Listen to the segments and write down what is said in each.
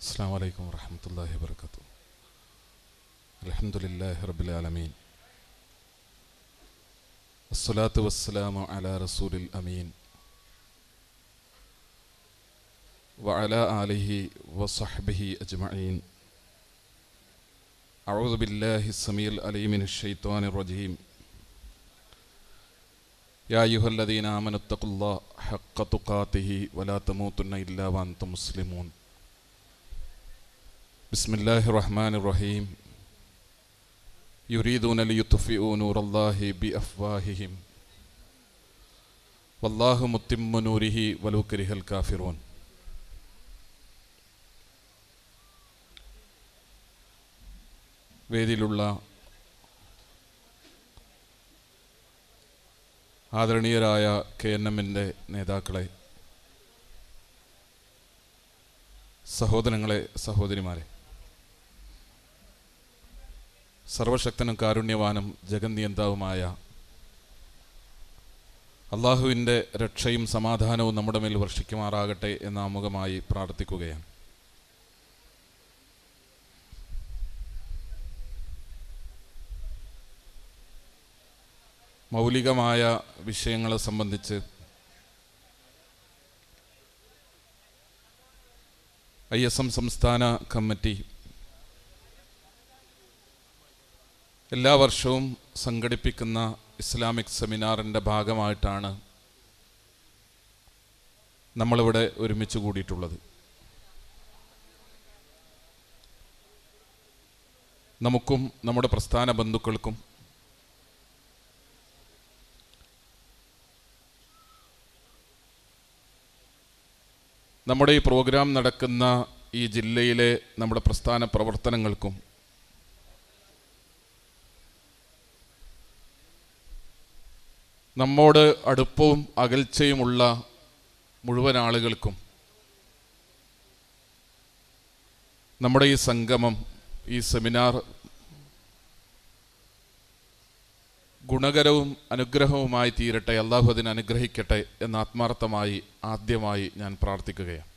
السلام عليكم ورحمة الله وبركاته. الحمد لله رب العالمين. الصلاة والسلام على رسول الأمين. وعلى آله وصحبه أجمعين. أعوذ بالله السميع العليم من الشيطان الرجيم. يا أيها الذين آمنوا اتقوا الله حق تقاته ولا تموتن إلا وأنتم مسلمون. بسم الله الرحمن الرحيم يريدون ليطفئوا نور الله بأفواههم والله متم نوره ولو كره الكافرون വേദിയിലുള്ള ആദരണീയരായ K N എമ്മിൻ്റെ നേതാക്കളെ സഹോദരങ്ങളെ സഹോദരിമാരെ സർവശക്തനും കാരുണ്യവാനും ജഗന്നിയന്താവുമായ അള്ളാഹുവിന്റെ രക്ഷയും സമാധാനവും നമ്മുടെ മേൽ വർഷിക്കുമാറാകട്ടെ എന്ന് ആമുഖമായി പ്രാർത്ഥിക്കുകയാണ്. മൗലികമായ വിഷയങ്ങളെ സംബന്ധിച്ച് ഐ എസ് എം സംസ്ഥാന കമ്മിറ്റി എല്ലാ വർഷവും സംഘടിപ്പിക്കുന്ന ഇസ്ലാമിക് സെമിനാറിന്റെ ഭാഗമായിട്ടാണ് നമ്മളിവിടെ ഒരുമിച്ച് കൂടിയിട്ടുള്ളത്. നമുക്കും നമ്മുടെ പ്രസ്ഥാന ബന്ധുക്കൾക്കും നമ്മുടെ ഈ പ്രോഗ്രാം നടക്കുന്ന ഈ ജില്ലയിലെ നമ്മുടെ പ്രസ്ഥാന പ്രവർത്തനങ്ങൾക്കും നമ്മോട് അടുപ്പവും അകൽച്ചയുമുള്ള മുഴുവൻ ആളുകൾക്കും നമ്മുടെ ഈ സംഗമം ഈ സെമിനാർ ഗുണകരവും അനുഗ്രഹവുമായി തീരട്ടെ അള്ളാഹു അതിനെ അനുഗ്രഹിക്കട്ടെ എന്ന് ആത്മാർത്ഥമായി ആദ്യമായി ഞാൻ പ്രാർത്ഥിക്കുകയാണ്.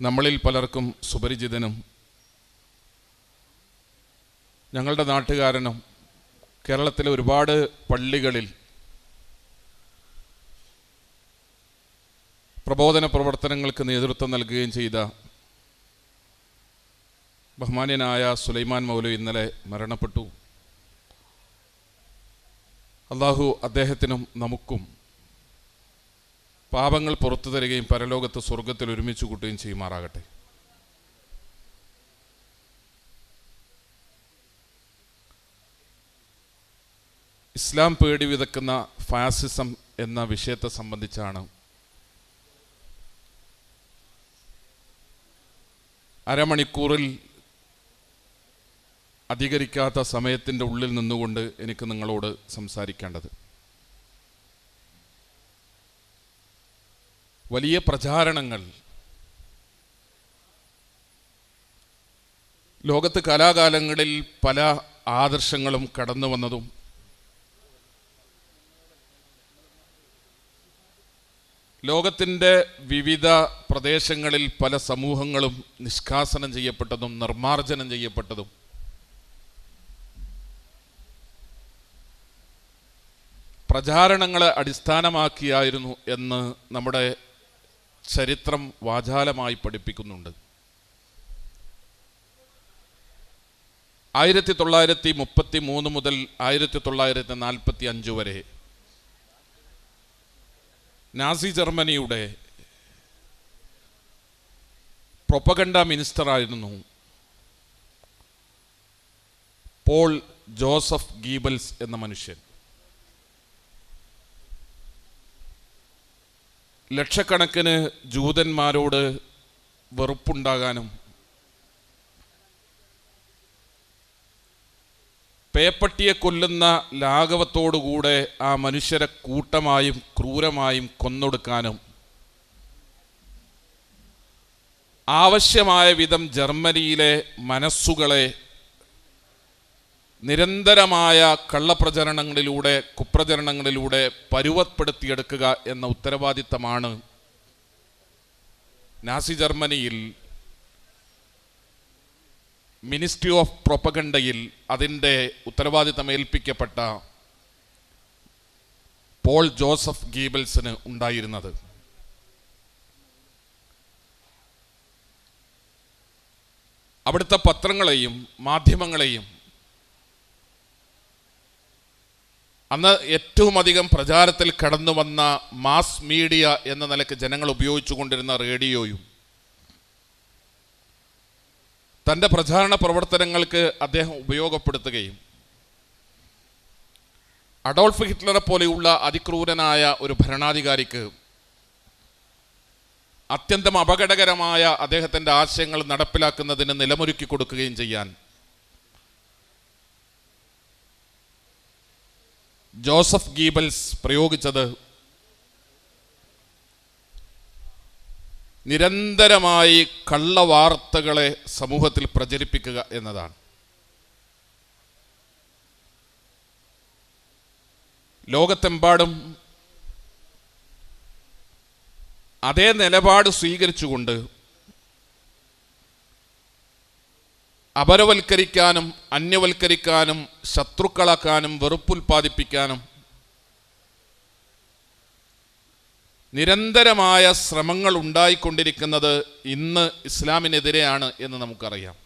നമ്മളിൽ പലർക്കും സുപരിചിതനും ഞങ്ങളുടെ നാട്ടുകാരനും കേരളത്തിലെ ഒരുപാട് പള്ളികളിൽ പ്രബോധന പ്രവർത്തനങ്ങൾക്ക് നേതൃത്വം നൽകുകയും ചെയ്ത ബഹുമാന്യനായ സുലൈമാൻ മൗലു ഇന്നലെ മരണപ്പെട്ടു. അള്ളാഹു അദ്ദേഹത്തിനും നമുക്കും പാപങ്ങൾ പുറത്തു തരികയും പരലോകത്ത് സ്വർഗത്തിൽ ഒരുമിച്ച് കൂട്ടുകയും ചെയ്യുമാറാകട്ടെ. ഇസ്ലാം പേടി വിതക്കുന്ന ഫാസിസം എന്ന വിഷയത്തെ സംബന്ധിച്ചാണ്. അരമണിക്കൂറിൽ അധികരിക്കാത്ത സമയത്തിന്റെ ഉള്ളിൽ നിന്നുകൊണ്ട് എനിക്ക് നിങ്ങളോട് സംസാരിക്കേണ്ടത്. വലിയ പ്രചാരണങ്ങൾ. ലോകത്ത് കലാകാലങ്ങളിൽ പല ആദർശങ്ങളും കടന്നു വന്നതും ലോകത്തിന്റെ വിവിധ പ്രദേശങ്ങളിൽ പല സമൂഹങ്ങളും നിഷ്കാസനം ചെയ്യപ്പെട്ടതും നിർമാർജനം ചെയ്യപ്പെട്ടതും. പ്രചാരണങ്ങളെ അടിസ്ഥാനമാക്കിയായിരുന്നു എന്ന് നമ്മുടെ ചരിത്രം വാചാലമായി പഠിപ്പിക്കുന്നുണ്ട്. ആയിരത്തി തൊള്ളായിരത്തി മുപ്പത്തി മൂന്ന് മുതൽ ആയിരത്തി തൊള്ളായിരത്തി നാൽപ്പത്തി അഞ്ച് വരെ നാസി ജർമ്മനിയുടെ പ്രൊപ്പഗണ്ട മിനിസ്റ്ററായിരുന്നു പോൾ ജോസഫ് ഗീബൽസ് എന്ന മനുഷ്യൻ. ലക്ഷക്കണക്കിന് ജൂതന്മാരോട് വെറുപ്പുണ്ടാകാനും പേപ്പട്ടിയെ കൊല്ലുന്ന ലാഘവത്തോടുകൂടെ ആ മനുഷ്യരെ കൂട്ടമായും ക്രൂരമായും കൊന്നൊടുക്കാനും ആവശ്യമായ വിധം ജർമ്മനിയിലെ മനസ്സുകളെ നിരന്തരമായ കള്ളപ്രചരണങ്ങളിലൂടെ കുപ്രചരണങ്ങളിലൂടെ പരുവപ്പെടുത്തിയെടുക്കുക എന്ന ഉത്തരവാദിത്തമാണ് നാസി ജർമ്മനിയിൽ മിനിസ്ട്രി ഓഫ് പ്രൊപ്പഗണ്ടയിൽ അതിന്റെ ഉത്തരവാദിത്തം ഏൽപ്പിക്കപ്പെട്ട പോൾ ജോസഫ് ഗീബൽസിന് ഉണ്ടായിരുന്നത്. അവിടുത്തെ പത്രങ്ങളെയും മാധ്യമങ്ങളെയും അന്ന് ഏറ്റവും അധികം പ്രചാരത്തിൽ കടന്നു വന്ന മാസ് മീഡിയ എന്ന നിലയ്ക്ക് ജനങ്ങൾ ഉപയോഗിച്ചുകൊണ്ടിരുന്ന റേഡിയോയും തന്റെ പ്രചാരണ പ്രവർത്തനങ്ങൾക്ക് അദ്ദേഹം ഉപയോഗപ്പെടുത്തുകയും അഡോൾഫ് ഹിറ്റ്ലറെ പോലെയുള്ള അതിക്രൂരനായ ഒരു ഭരണാധികാരിക്ക് അത്യന്തം അപകടകരമായ അദ്ദേഹത്തിന്റെ ആശയങ്ങൾ നടപ്പിലാക്കുന്നതിന് നിലമൊരുക്കി കൊടുക്കുകയും ചെയ്യാൻ ജോസഫ് ഗീബൽസ് പ്രയോഗിച്ചത് നിരന്തരമായി കള്ളവാർത്തകളെ സമൂഹത്തിൽ പ്രചരിപ്പിക്കുക എന്നതാണ്. ലോകത്തെമ്പാടും അതേ നിലപാട് സ്വീകരിച്ചുകൊണ്ട് അപരവൽക്കരിക്കാനും അന്യവൽക്കരിക്കാനും ശത്രുക്കളാക്കാനും വെറുപ്പുൽപ്പാദിപ്പിക്കാനും നിരന്തരമായ ശ്രമങ്ങൾ ഉണ്ടായിക്കൊണ്ടിരിക്കുന്നത് ഇന്ന് ഇസ്ലാമിനെതിരെയാണ് എന്ന് നമുക്കറിയാം.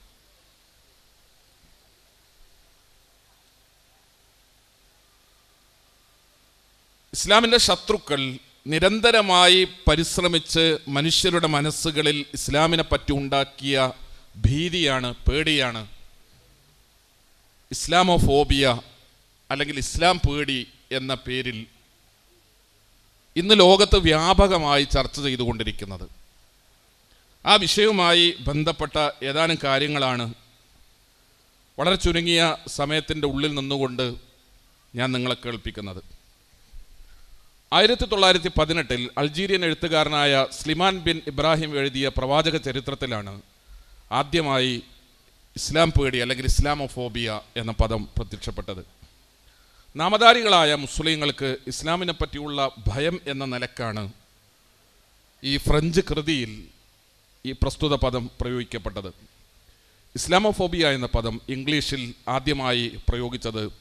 ഇസ്ലാമിന്റെ ശത്രുക്കൾ നിരന്തരമായി പരിശ്രമിച്ച് മനുഷ്യരുടെ മനസ്സുകളിൽ ഇസ്ലാമിനെ പറ്റി ഉണ്ടാക്കിയ ഭീതിയാണ് പേടിയാണ്. ഇസ്ലാമോഫോബിയ അല്ലെങ്കിൽ ഇസ്ലാം പേടി എന്ന പേരിൽ ഇന്ന് ലോകത്ത് വ്യാപകമായി ചർച്ച ചെയ്തുകൊണ്ടിരിക്കുന്നത്. ആ വിഷയവുമായി ബന്ധപ്പെട്ട ഏതാനും കാര്യങ്ങളാണ് വളരെ ചുരുങ്ങിയ സമയത്തിന്റെ ഉള്ളിൽ നിന്നുകൊണ്ട് ഞാൻ നിങ്ങളെ കേൾപ്പിക്കുന്നത്. ആയിരത്തി തൊള്ളായിരത്തി പതിനെട്ടിൽ അൾജീരിയൻ എഴുത്തുകാരനായ സ്ലിമാൻ ബിൻ ഇബ്രാഹിം എഴുതിയ പ്രവാചക ചരിത്രത്തിലാണ് ആദ്യമായി ഇസ്ലാം പേടി അല്ലെങ്കിൽ ഇസ്ലാമോഫോബിയ എന്ന പദം പ്രത്യക്ഷപ്പെട്ടത്. നാമധാരികളായ മുസ്ലിങ്ങൾക്ക് ഇസ്ലാമിനെ പറ്റിയുള്ള ഭയം എന്ന നിലക്കാണ് ഈ ഫ്രഞ്ച് കൃതിയിൽ ഈ പ്രസ്തുത പദം പ്രയോഗിക്കപ്പെട്ടത്. ഇസ്ലാമോഫോബിയ എന്ന പദം ഇംഗ്ലീഷിൽ ആദ്യമായി പ്രയോഗിച്ചത്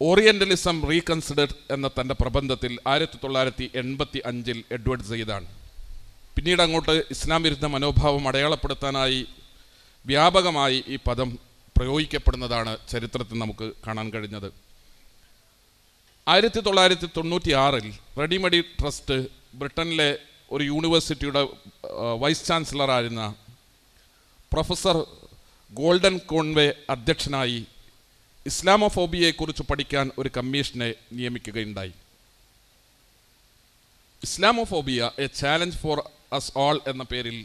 ഓറിയന്റലിസം റീകൺസിഡർ എന്ന തന്റെ പ്രബന്ധത്തിൽ ആയിരത്തി തൊള്ളായിരത്തി എൺപത്തി അഞ്ചിൽ എഡ്വേർഡ് സെയ്ദാണ് പിന്നീട് അങ്ങോട്ട് ഇസ്ലാം വിരുദ്ധ മനോഭാവം അടയാളപ്പെടുത്താനായി വ്യാപകമായി ഈ പദം പ്രയോഗിക്കപ്പെടുന്നതാണ് ചരിത്രത്തിൽ നമുക്ക് കാണാൻ കഴിഞ്ഞത്. ആയിരത്തി തൊള്ളായിരത്തി തൊണ്ണൂറ്റി ആറിൽ റെഡിമഡി ട്രസ്റ്റ് ബ്രിട്ടനിലെ ഒരു യൂണിവേഴ്സിറ്റിയുടെ വൈസ് ചാൻസലറായിരുന്ന പ്രൊഫസർ ഗോൾഡൻ കോൺവേ അധ്യക്ഷനായി ഇസ്ലാമോഫോബിയയെക്കുറിച്ച് പഠിക്കാൻ ഒരു കമ്മീഷനെ നിയമിക്കുകയുണ്ടായി. Islamophobia a challenge for us all എന്ന പേരിൽ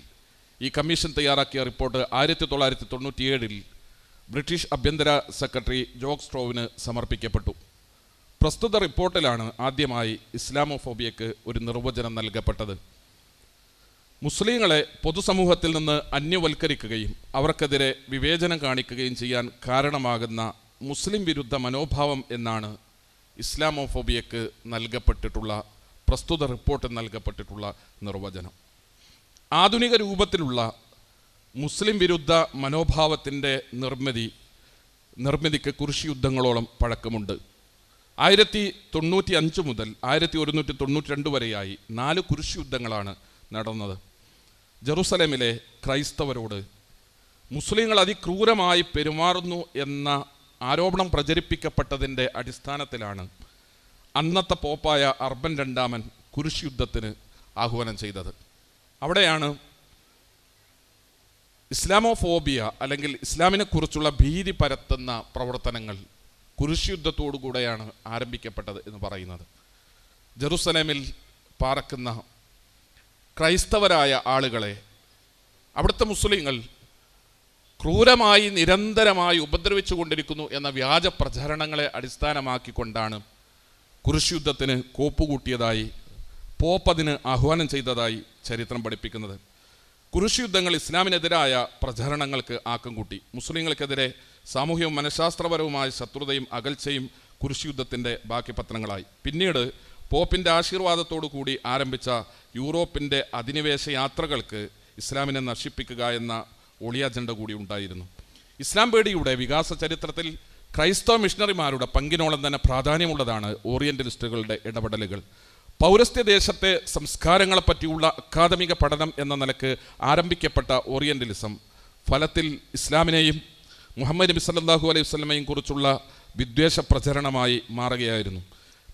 ഈ കമ്മീഷൻ തയ്യാറാക്കിയ റിപ്പോർട്ട് ആയിരത്തി തൊള്ളായിരത്തി തൊണ്ണൂറ്റിയേഴിൽ ബ്രിട്ടീഷ് ആഭ്യന്തര സെക്രട്ടറി ജോക്ക് സ്ട്രോവിന് സമർപ്പിക്കപ്പെട്ടു. പ്രസ്തുത റിപ്പോർട്ടിലാണ് ആദ്യമായി ഇസ്ലാമോഫോബിയക്ക് ഒരു നിർവചനം നൽകപ്പെട്ടത്. മുസ്ലിങ്ങളെ പൊതുസമൂഹത്തിൽ നിന്ന് അന്യവൽക്കരിക്കുകയും അവർക്കെതിരെ വിവേചനം കാണിക്കുകയും ചെയ്യാൻ കാരണമാകുന്ന മുസ്ലിം വിരുദ്ധ മനോഭാവം എന്നാണ് ഇസ്ലാമോഫോബിയക്ക് നൽകപ്പെട്ടിട്ടുള്ള പ്രസ്തുത റിപ്പോർട്ടിൽ നൽകപ്പെട്ടിട്ടുള്ള നിർവചനം. ആധുനിക രൂപത്തിലുള്ള മുസ്ലിം വിരുദ്ധ മനോഭാവത്തിന്റെ നിർമ്മിതി നിർമ്മിതിക്ക് കുറിശി യുദ്ധങ്ങളോളം പഴക്കമുണ്ട്. ആയിരത്തി തൊണ്ണൂറ്റി അഞ്ച് മുതൽ ആയിരത്തി ഒരുന്നൂറ്റി തൊണ്ണൂറ്റി രണ്ട് വരെയായി നാല് കുരിശി യുദ്ധങ്ങളാണ് നടന്നത്. ജെറുസലേമിലെ ക്രൈസ്തവരോട് മുസ്ലിങ്ങൾ അതിക്രൂരമായി പെരുമാറുന്നു എന്ന ആരോപണം പ്രചരിപ്പിക്കപ്പെട്ടതിന്റെ അടിസ്ഥാനത്തിലാണ് അന്നത്തെ പോപ്പായ അർബൻ രണ്ടാമൻ കുരിശി യുദ്ധത്തിന് ആഹ്വാനം ചെയ്തത്. അവിടെയാണ് ഇസ്ലാമോഫോബിയ അല്ലെങ്കിൽ ഇസ്ലാമിനെ കുറിച്ചുള്ള ഭീതി പരത്തുന്ന പ്രവർത്തനങ്ങൾ കുരിശ് യുദ്ധത്തോടുകൂടെയാണ് ആരംഭിക്കപ്പെട്ടത് എന്ന് പറയുന്നത്. ജെറുസലേമിൽ പാർക്കുന്ന ക്രൈസ്തവരായ ആളുകളെ അവിടുത്തെ മുസ്ലിങ്ങൾ ക്രൂരമായി നിരന്തരമായി ഉപദ്രവിച്ചു കൊണ്ടിരിക്കുന്നു എന്ന വ്യാജ പ്രചരണങ്ങളെ അടിസ്ഥാനമാക്കിക്കൊണ്ടാണ് കുരിശ് യുദ്ധത്തിന് കോപ്പുകൂട്ടിയതായി പോപ്പതിന് ആഹ്വാനം ചെയ്തതായി ചരിത്രം പഠിപ്പിക്കുന്നത്. കുരിശ് യുദ്ധങ്ങൾ ഇസ്ലാമിനെതിരായ പ്രചരണങ്ങൾക്ക് ആക്കം കൂട്ടി. മുസ്ലിങ്ങൾക്കെതിരെ സാമൂഹ്യവും മനഃശാസ്ത്രപരവുമായ ശത്രുതയും അകൽച്ചയും കുരിശ് യുദ്ധത്തിന്റെ ബാക്കി പത്രങ്ങളായി പിന്നീട് പോപ്പിന്റെ ആശീർവാദത്തോടു കൂടി ആരംഭിച്ച യൂറോപ്പിന്റെ അധിനിവേശ യാത്രകൾക്ക് ഇസ്ലാമിനെ നശിപ്പിക്കുക എന്ന ഒളിയ അജണ്ട കൂടി ഉണ്ടായിരുന്നു. ഇസ്ലാം പേടിയുടെ വികാസ ചരിത്രത്തിൽ ക്രൈസ്തവ മിഷണറിമാരുടെ പങ്കിനോളം തന്നെ പ്രാധാന്യമുള്ളതാണ് ഓറിയന്റലിസ്റ്റുകളുടെ ഇടപെടലുകൾ. പൗരസ്ത്യ ദേശത്തെ സംസ്കാരങ്ങളെ പറ്റിയുള്ള അക്കാദമിക പഠനം എന്ന നിലയ്ക്ക് ആരംഭിക്കപ്പെട്ട ഓറിയന്റലിസം ഫലത്തിൽ ഇസ്ലാമിനെയും മുഹമ്മദ് നബി സല്ലാഹു അലൈഹി വസ്ലമയും കുറിച്ചുള്ള വിദ്വേഷ പ്രചരണമായി മാറുകയായിരുന്നു.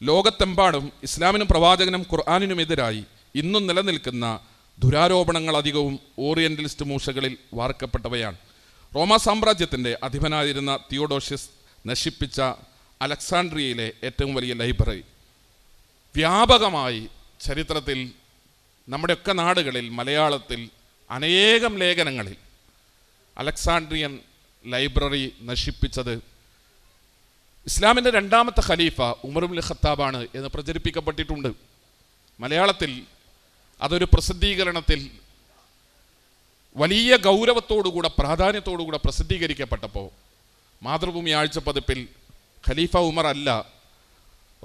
ലോകത്തെമ്പാടും ഇസ്ലാമിനും പ്രവാചകനും ഖുർആാനിനുമെതിരായി ഇന്നും നിലനിൽക്കുന്ന ദുരാരോപണങ്ങൾ അധികവും ഓറിയന്റലിസ്റ്റ് മൂഷകളിൽ വാർക്കപ്പെട്ടവയാണ്. റോമാ സാമ്രാജ്യത്തിന്റെ അധിപനായിരുന്ന തിയോഡോഷ്യസ് നശിപ്പിച്ച അലക്സാണ്ട്രിയയിലെ ഏറ്റവും വലിയ ലൈബ്രറി. വ്യാപകമായി ചരിത്രത്തിൽ നമ്മുടെയൊക്കെ നാടുകളിൽ മലയാളത്തിൽ അനേകം ലേഖനങ്ങളിൽ അലക്സാണ്ട്രിയൻ ലൈബ്രറി നശിപ്പിച്ചത് ഇസ്ലാമിന്റെ രണ്ടാമത്തെ ഖലീഫ ഉമറുൽ ഖത്താബാണ് എന്ന് പ്രചരിപ്പിക്കപ്പെട്ടിട്ടുണ്ട്. മലയാളത്തിൽ അതൊരു പ്രസിദ്ധീകരണത്തിൽ വലിയ ഗൗരവത്തോടുകൂടെ പ്രാധാന്യത്തോടുകൂടെ പ്രസിദ്ധീകരിക്കപ്പെട്ടപ്പോൾ മാതൃഭൂമി ആഴ്ച പതിപ്പിൽ ഖലീഫ ഉമർ അല്ല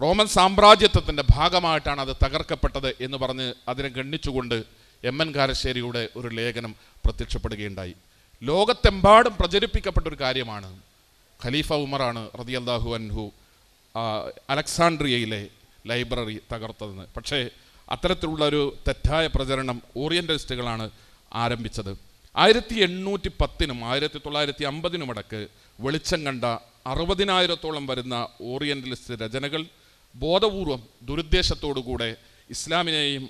റോമൻ സാമ്രാജ്യത്വത്തിന്റെ ഭാഗമായിട്ടാണ് അത് തകർക്കപ്പെട്ടത് എന്ന് പറഞ്ഞ് അതിനെ ഗണ്ണിച്ചുകൊണ്ട് എം എൻ കാരശ്ശേരിയുടെ ഒരു ലേഖനം പ്രത്യക്ഷപ്പെടുകയുണ്ടായി. ലോകത്തെമ്പാടും പ്രചരിപ്പിക്കപ്പെട്ട ഒരു കാര്യമാണ്. ഖലീഫ ഉമറാണ് റതിയല്ലാഹു അൻഹു അലക്സാണ്ട്രിയയിലെ ലൈബ്രറി തകർത്തതെന്ന്. പക്ഷേ അത്തരത്തിലുള്ള ഒരു തെറ്റായ പ്രചരണം ഓറിയന്റലിസ്റ്റുകളാണ് ആരംഭിച്ചത്. ആയിരത്തി എണ്ണൂറ്റി പത്തിനും ആയിരത്തി തൊള്ളായിരത്തി അമ്പതിനുമടക്ക് വെളിച്ചം കണ്ട അറുപതിനായിരത്തോളം വരുന്ന ഓറിയന്റലിസ്റ്റ് രചനകൾ ബോധപൂർവം ദുരുദ്ദേശത്തോടുകൂടെ ഇസ്ലാമിനെയും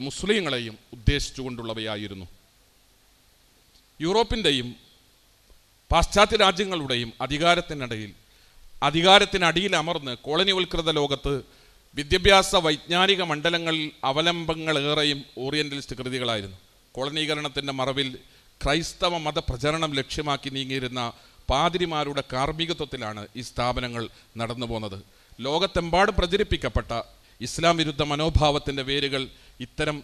മുസ്ലിങ്ങളെയും ഉദ്ദേശിച്ചുകൊണ്ടുള്ളവയായിരുന്നു. യൂറോപ്പിന്റെയും പാശ്ചാത്യ രാജ്യങ്ങളുടെയും അധികാരത്തിനിടയിൽ അധികാരത്തിനടിയിൽ അമർന്ന് കോളനിവൽകൃത ലോകത്ത് വിദ്യാഭ്യാസ വൈജ്ഞാനിക മണ്ഡലങ്ങളിൽ അവലംബങ്ങളേറെയും ഓറിയന്റലിസ്റ്റ് കൃതികളായിരുന്നു. കോളനീകരണത്തിന്റെ മറവിൽ ക്രൈസ്തവ മതപ്രചരണം ലക്ഷ്യമാക്കി നീങ്ങിയിരുന്ന പാതിരിമാരുടെ കാർമ്മികത്വത്തിലാണ് ഈ സ്ഥാപനങ്ങൾ നടന്നു പോന്നത് ലോകത്തെമ്പാടും പ്രചരിപ്പിക്കപ്പെട്ട ഇസ്ലാം വിരുദ്ധ മനോഭാവത്തിന്റെ വേരുകൾ ഇത്തരം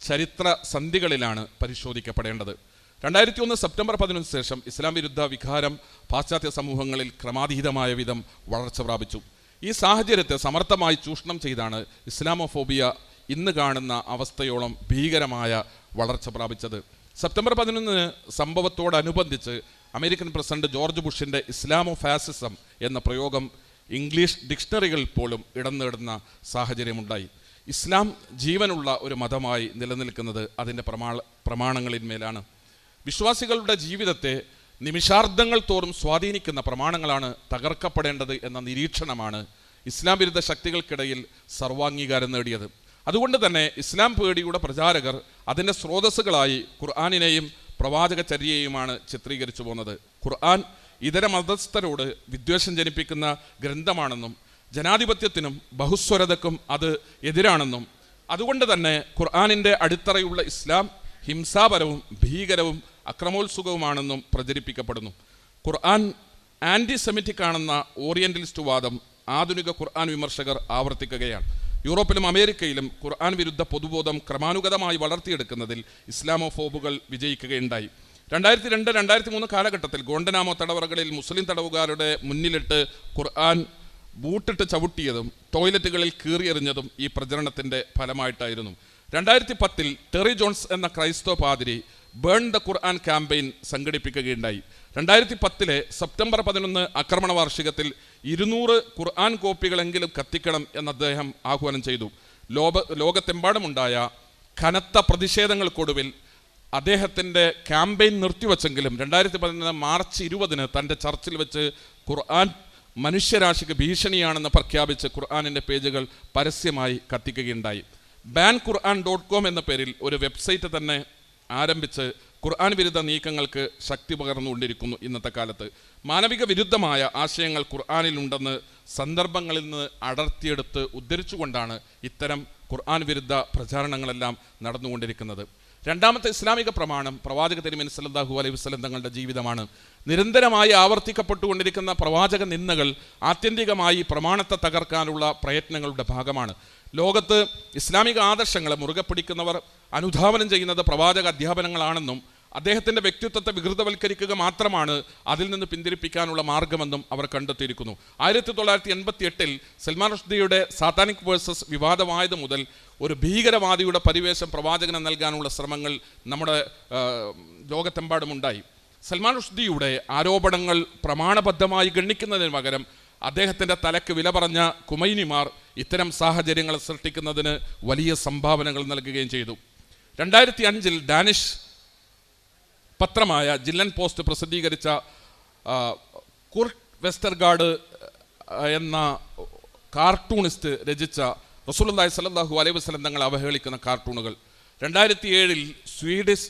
ചരിത്ര സന്ധികളിലാണ് പരിശോധിക്കപ്പെടേണ്ടത്. രണ്ടായിരത്തി ഒന്ന് സെപ്റ്റംബർ പതിനൊന്ന് ശേഷം ഇസ്ലാം വിരുദ്ധ വികാരം പാശ്ചാത്യ സമൂഹങ്ങളിൽ ക്രമാതീതമായ വിധം വളർച്ച പ്രാപിച്ചു. ഈ സാഹചര്യത്തെ സമർത്ഥമായി ചൂഷണം ചെയ്താണ് ഇസ്ലാമോഫോബിയ ഇന്ന് കാണുന്ന അവസ്ഥയോളം ഭീകരമായ വളർച്ച പ്രാപിച്ചത്. സെപ്റ്റംബർ പതിനൊന്നിന് സംഭവത്തോടനുബന്ധിച്ച് അമേരിക്കൻ പ്രസിഡന്റ് ജോർജ് ബുഷിന്റെ ഇസ്ലാമോ ഫാസിസം എന്ന പ്രയോഗം ഇംഗ്ലീഷ് ഡിക്ഷണറികൾ പോലും ഇടം നേടുന്ന സാഹചര്യമുണ്ടായി. ഇസ്ലാം ജീവനുള്ള ഒരു മതമായി നിലനിൽക്കുന്നത് അതിന്റെ പ്രമാ പ്രമാണങ്ങളിന്മേലാണ്. വിശ്വാസികളുടെ ജീവിതത്തെ നിമിഷാർദ്ധങ്ങൾ തോറും സ്വാധീനിക്കുന്ന പ്രമാണങ്ങളാണ് തകർക്കപ്പെടേണ്ടത് എന്ന നിരീക്ഷണമാണ് ഇസ്ലാം വിരുദ്ധ ശക്തികൾക്കിടയിൽ സർവാംഗീകാരം നേടിയത്. അതുകൊണ്ട് തന്നെ ഇസ്ലാം പേടിയുടെ പ്രചാരകർ അതിന്റെ സ്രോതസ്സുകളായി ഖുർആാനിനെയും പ്രവാചകചര്യയുമാണ് ചിത്രീകരിച്ചു പോകുന്നത് ഖുർആൻ ഇതര മതസ്ഥരോട് വിദ്വേഷം ജനിപ്പിക്കുന്ന ഗ്രന്ഥമാണെന്നും ജനാധിപത്യത്തിനും ബഹുസ്വരതക്കും അത് എതിരാണെന്നും അതുകൊണ്ട് തന്നെ ഖുർആാനിന്റെ അടിത്തറയുള്ള ഇസ്ലാം ഹിംസാപരവും ഭീകരവും അക്രമോത്സുകവുമാണെന്നും പ്രചരിപ്പിക്കപ്പെടുന്നു. ഖുർആൻ ആന്റി സെമിറ്റിക് ആണെന്ന ഓറിയന്റലിസ്റ്റ് വാദം ആധുനിക ഖുർആൻ വിമർശകർ ആവർത്തിക്കുകയാണ്. യൂറോപ്പിലും അമേരിക്കയിലും ഖുർആൻ വിരുദ്ധ പൊതുബോധം ക്രമാനുഗതമായി വളർത്തിയെടുക്കുന്നതിൽ ഇസ്ലാമോഫോബുകൾ വിജയിക്കുകയുണ്ടായി. രണ്ടായിരത്തി രണ്ട് രണ്ടായിരത്തി മൂന്ന് കാലഘട്ടത്തിൽ ഗോണ്ടനാമോ തടവറകളിൽ മുസ്ലിം തടവുകാരുടെ മുന്നിലിട്ട് ഖുർആൻ ബൂട്ടിട്ട് ചവിട്ടിയതും ടോയ്ലറ്റുകളിൽ കീറിയെറിഞ്ഞതും ഈ പ്രചരണത്തിന്റെ ഫലമായിട്ടായിരുന്നു. രണ്ടായിരത്തി പത്തിൽ ടെറി ജോൺസ് എന്ന ക്രൈസ്തവ പാതിരി ബേൺ ദ ഖുർആൻ ക്യാമ്പയിൻ സംഘടിപ്പിക്കുകയുണ്ടായി. രണ്ടായിരത്തി പത്തിലെ സെപ്റ്റംബർ പതിനൊന്ന് ആക്രമണ വാർഷികത്തിൽ ഇരുന്നൂറ് ഖുർആൻ കോപ്പികളെങ്കിലും കത്തിക്കണം എന്ന് അദ്ദേഹം ആഹ്വാനം ചെയ്തു. ലോക ലോകത്തെമ്പാടുമുണ്ടായ കനത്ത പ്രതിഷേധങ്ങൾക്കൊടുവിൽ അദ്ദേഹത്തിന്റെ ക്യാമ്പയിൻ നിർത്തിവെച്ചെങ്കിലും രണ്ടായിരത്തി പതിനൊന്ന് മാർച്ച് ഇരുപതിന് തന്റെ ചർച്ചിൽ വെച്ച് ഖുർആൻ മനുഷ്യരാശിക്ക് ഭീഷണിയാണെന്ന് പ്രഖ്യാപിച്ച് ഖുർആാനിന്റെ പേജുകൾ പരസ്യമായി കത്തിക്കുകയുണ്ടായി. ബാൻ ഖുർആൻ ഡോട്ട് കോം എന്ന പേരിൽ ഒരു വെബ്സൈറ്റ് തന്നെ ആരംഭിച്ച് ഖുർആൻ വിരുദ്ധ നീക്കങ്ങൾക്ക് ശക്തി പകർന്നുകൊണ്ടിരിക്കുന്നു ഇന്നത്തെ കാലത്ത്. മാനവിക വിരുദ്ധമായ ആശയങ്ങൾ ഖുർആാനിലുണ്ടെന്ന് സന്ദർഭങ്ങളിൽ നിന്ന് അടർത്തിയെടുത്ത് ഉദ്ധരിച്ചുകൊണ്ടാണ് ഇത്തരം ഖുർആൻ വിരുദ്ധ പ്രചാരണങ്ങളെല്ലാം നടന്നുകൊണ്ടിരിക്കുന്നത്. രണ്ടാമത്തെ ഇസ്ലാമിക പ്രമാണം പ്രവാചക തിരുമേനി സല്ലല്ലാഹു അലൈഹി വസ്ലം തങ്ങളുടെ ജീവിതമാണ്. നിരന്തരമായി ആവർത്തിക്കപ്പെട്ടുകൊണ്ടിരിക്കുന്ന പ്രവാചക നിന്ദകൾ ആത്യന്തികമായി പ്രമാണത്തെ തകർക്കാനുള്ള പ്രയത്നങ്ങളുടെ ഭാഗമാണ്. ലോകത്ത് ഇസ്ലാമിക ആദർശങ്ങളെ മുറുകെ പിടിക്കുന്നവർ അനുധാവനം ചെയ്യുന്നത് പ്രവാചക അധ്യാപനങ്ങളാണെന്നും അദ്ദേഹത്തിന്റെ വ്യക്തിത്വത്തെ വികൃതവൽക്കരിക്കുക മാത്രമാണ് അതിൽ നിന്ന് പിന്തിരിപ്പിക്കാനുള്ള മാർഗമെന്നും അവർ കണ്ടെത്തിയിരിക്കുന്നു. ആയിരത്തി തൊള്ളായിരത്തി എൺപത്തി എട്ടിൽ സൽമാൻ റുഷ്ദിയുടെ സാത്താനിക് വേഴ്സസ് വിവാദമായത് മുതൽ ഒരു ഭീകരവാദിയുടെ പരിവേഷം പ്രവാചകന് നൽകാനുള്ള ശ്രമങ്ങൾ നമ്മുടെ ലോകത്തെമ്പാടുമുണ്ടായി സൽമാൻ റുഷ്ദിയുടെ ആരോപണങ്ങൾ പ്രമാണബദ്ധമായി ഗണ്ണിക്കുന്നതിന് പകരം അദ്ദേഹത്തിന്റെ തലക്ക് വില പറഞ്ഞ കുമൈനിമാർ ഇത്തരം സാഹചര്യങ്ങൾ സൃഷ്ടിക്കുന്നതിന് വലിയ സംഭാവനകൾ നൽകുകയും ചെയ്തു. രണ്ടായിരത്തി അഞ്ചിൽ ഡാനിഷ് പത്രമായ ജില്ലൻ പോസ്റ്റ് പ്രസിദ്ധീകരിച്ച കുർട്ട് വെസ്റ്റർഗാർഡ് എന്ന കാർട്ടൂണിസ്റ്റ് രചിച്ച റസൂലുള്ളാഹി സ്വല്ലല്ലാഹു അലൈഹി വസല്ലം തങ്ങളെ അവഹേളിക്കുന്ന കാർട്ടൂണുകൾ. രണ്ടായിരത്തി ഏഴിൽ സ്വീഡിഷ്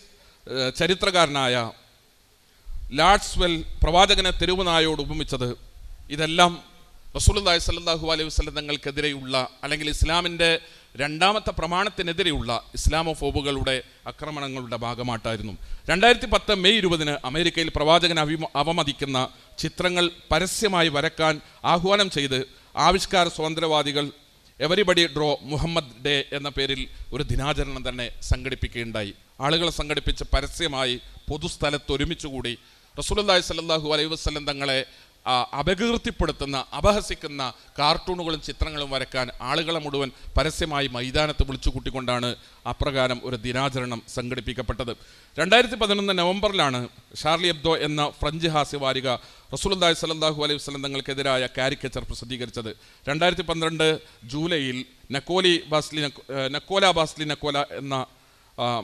ചരിത്രകാരനായ ലാഡ്സ്വെൽ പ്രവാചകനെ തെരുവുനായോട് ഉപമിച്ചത് ഇതെല്ലാം റസൂലുള്ളാഹി സ്വല്ലല്ലാഹു അലൈഹി വസല്ലം തങ്ങൾക്കെതിരെയുള്ള അല്ലെങ്കിൽ ഇസ്ലാമിന്റെ രണ്ടാമത്തെ പ്രമാണത്തിനെതിരെയുള്ള ഇസ്ലാമോഫോബുകളുടെ ആക്രമണങ്ങളുടെ ഭാഗമായിട്ടായിരുന്നു. രണ്ടായിരത്തി പത്ത് മെയ് ഇരുപതിന് അമേരിക്കയിൽ പ്രവാചകൻ അവിമ അവമതിക്കുന്ന ചിത്രങ്ങൾ പരസ്യമായി വരക്കാൻ ആഹ്വാനം ചെയ്ത് ആവിഷ്കാര സ്വാതന്ത്ര്യവാദികൾ എവരിബഡി ഡ്രോ മുഹമ്മദ് ഡേ എന്ന പേരിൽ ഒരു ദിനാചരണം തന്നെ സംഘടിപ്പിക്കുകയുണ്ടായി. ആളുകളെ സംഘടിപ്പിച്ച് പരസ്യമായി പൊതുസ്ഥലത്ത് ഒരുമിച്ചുകൂടി റസൂലുള്ളാഹി സ്വല്ലല്ലാഹു അലൈഹി വസ്ലം തങ്ങളെ അപകീർത്തിപ്പെടുത്തുന്ന അപഹസിക്കുന്ന കാർട്ടൂണുകളും ചിത്രങ്ങളും വരക്കാൻ ആളുകളെ മുഴുവൻ പരസ്യമായി മൈതാനത്ത് വിളിച്ചു കൂട്ടിക്കൊണ്ടാണ് അപ്രകാരം ഒരു ദിനാചരണം സംഘടിപ്പിക്കപ്പെട്ടത്. രണ്ടായിരത്തി പതിനൊന്ന് നവംബറിലാണ് ഷാർലി അബ്ദോ എന്ന ഫ്രഞ്ച് ഹാസ്യവാരിക റസൂലുള്ളാഹി സ്വല്ലല്ലാഹു അലൈഹി വസ്ലം തങ്ങൾക്കെതിരായ കാരിക്കച്ചർ പ്രസിദ്ധീകരിച്ചത്. രണ്ടായിരത്തി പന്ത്രണ്ട് ജൂലൈയിൽ നക്കോലി ബാസ്ലി നക്കോല ബാസ്ലി നക്കോല എന്ന